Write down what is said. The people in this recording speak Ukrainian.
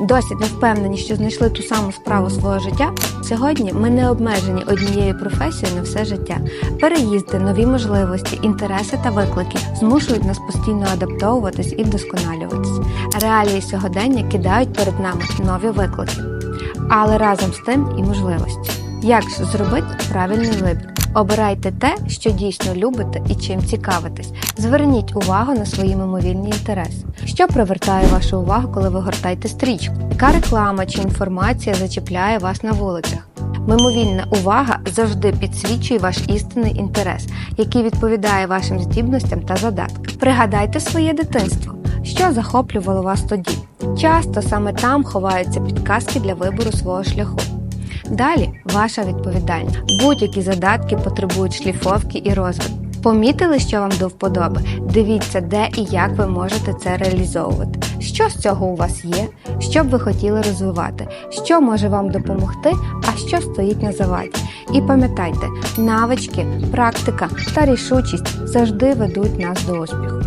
Досі не впевнені, що знайшли ту саму справу свого життя. Сьогодні ми не обмежені однією професією на все життя. Переїзди, нові можливості, інтереси та виклики змушують нас постійно адаптовуватись і вдосконалюватись. Реалії сьогодення кидають перед нами нові виклики, але разом з тим і можливості. Як зробити правильний вибір? Обирайте те, що дійсно любите і чим цікавитесь. Зверніть увагу на свої мимовільні інтереси. Що привертає вашу увагу, коли ви гортаєте стрічку? Яка реклама чи інформація зачіпляє вас на вулицях? Мимовільна увага завжди підсвічує ваш істинний інтерес, який відповідає вашим здібностям та задаткам. Пригадайте своє дитинство, що захоплювало вас тоді. Часто саме там ховаються підказки для вибору свого шляху. Далі ваша відповідальність. Будь-які задатки потребують шліфовки і розвитку. Помітили, що вам до вподоби? Дивіться, де і як ви можете це реалізовувати. Що з цього у вас є, що б ви хотіли розвивати, що може вам допомогти, а що стоїть на заваді. І пам'ятайте, навички, практика та рішучість завжди ведуть нас до успіху.